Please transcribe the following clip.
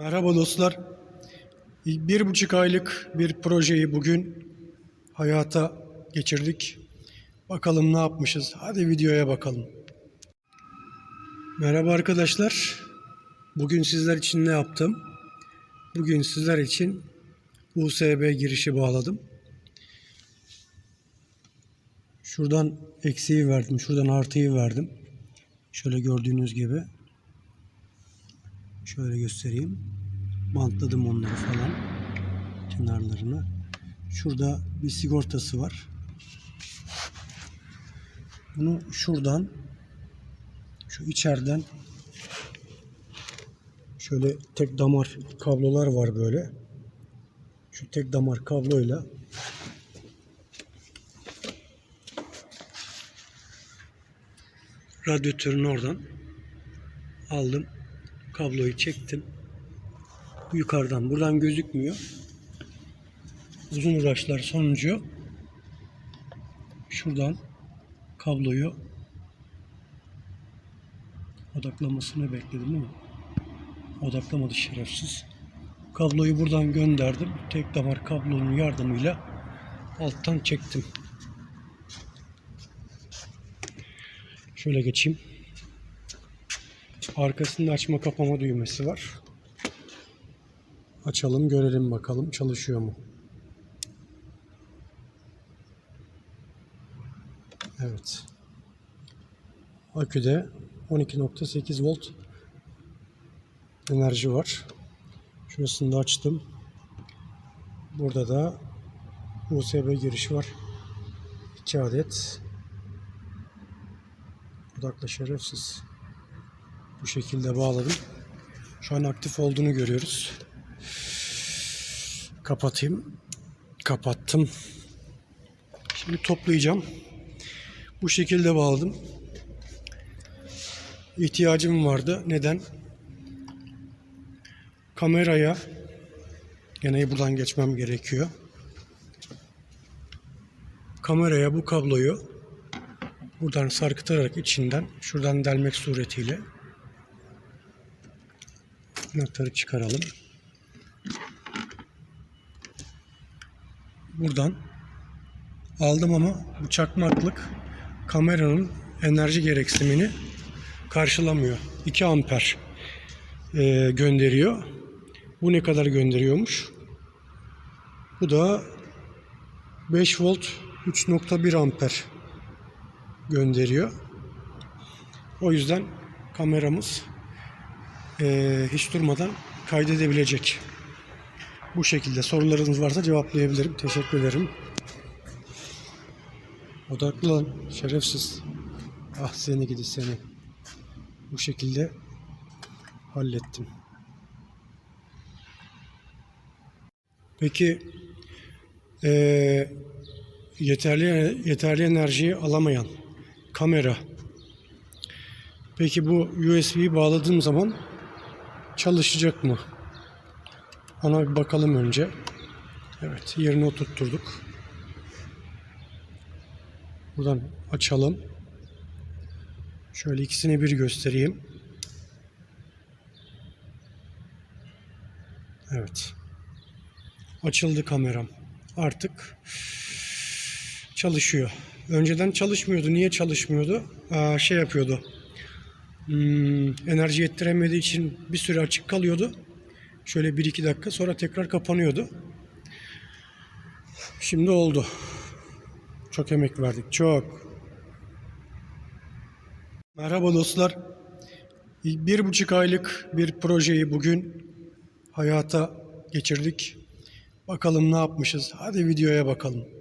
Merhaba dostlar. Bir buçuk aylık bir projeyi bugün hayata geçirdik. Bakalım ne yapmışız. Hadi videoya bakalım. Merhaba arkadaşlar. Bugün sizler için ne yaptım? Bugün sizler için USB girişi bağladım. Şuradan eksiği verdim. Şuradan artıyı verdim. Şöyle gördüğünüz gibi. Şöyle göstereyim. Bantladım onları falan. Kenarlarını. Şurada bir sigortası var. Bunu şuradan şu içeriden şöyle tek damar kablolar var böyle. Şu tek damar kabloyla radyatörün oradan aldım. Kabloyu çektim. Yukarıdan. Buradan gözükmüyor. Uzun uğraşlar sonucu şuradan kabloyu odaklamasını bekledim ama odaklamadı şerefsiz. Kabloyu buradan gönderdim. Tek damar kablonun yardımıyla alttan çektim. Şöyle geçeyim. Arkasında açma kapama düğmesi var. Açalım görelim bakalım çalışıyor mu? Evet. Aküde 12.8 volt enerji var. Şurasını da açtım. Burada da USB girişi var. 2 adet. Odakla şerefsiz. Bu şekilde bağladım. Şu an aktif olduğunu görüyoruz. Kapatayım. Kapattım. Şimdi toplayacağım. Bu şekilde bağladım. İhtiyacım vardı. Neden? Kameraya gene buradan geçmem gerekiyor. Kameraya bu kabloyu buradan sarkıtarak içinden şuradan delmek suretiyle anahtarı çıkaralım. Buradan aldım ama bu çakmaklık kameranın enerji gereksinimini karşılamıyor. 2 amper e, gönderiyor. Bu ne kadar gönderiyormuş? Bu da 5 volt 3.1 amper gönderiyor. O yüzden kameramız e, hiç durmadan kaydedebilecek. Bu şekilde sorularınız varsa cevaplayabilirim. Teşekkür ederim. Odaklı lan şerefsiz. Ah seni gidi seni. Bu şekilde hallettim. Peki eee, yeterli yeterli enerjiyi alamayan kamera. Peki bu USB'yi bağladığım zaman çalışacak mı? Ona bir bakalım önce. Evet, yerine oturtturduk. Buradan açalım. Şöyle ikisini bir göstereyim. Evet. Açıldı kameram. Artık çalışıyor. Önceden çalışmıyordu. Niye çalışmıyordu? Aa, şey yapıyordu. Hmm, enerji yettiremediği için bir süre açık kalıyordu. Şöyle 1-2 dakika sonra tekrar kapanıyordu. Şimdi oldu. Çok emek verdik. Çok. Merhaba dostlar. Bir buçuk aylık bir projeyi bugün hayata geçirdik. Bakalım ne yapmışız. Hadi videoya bakalım.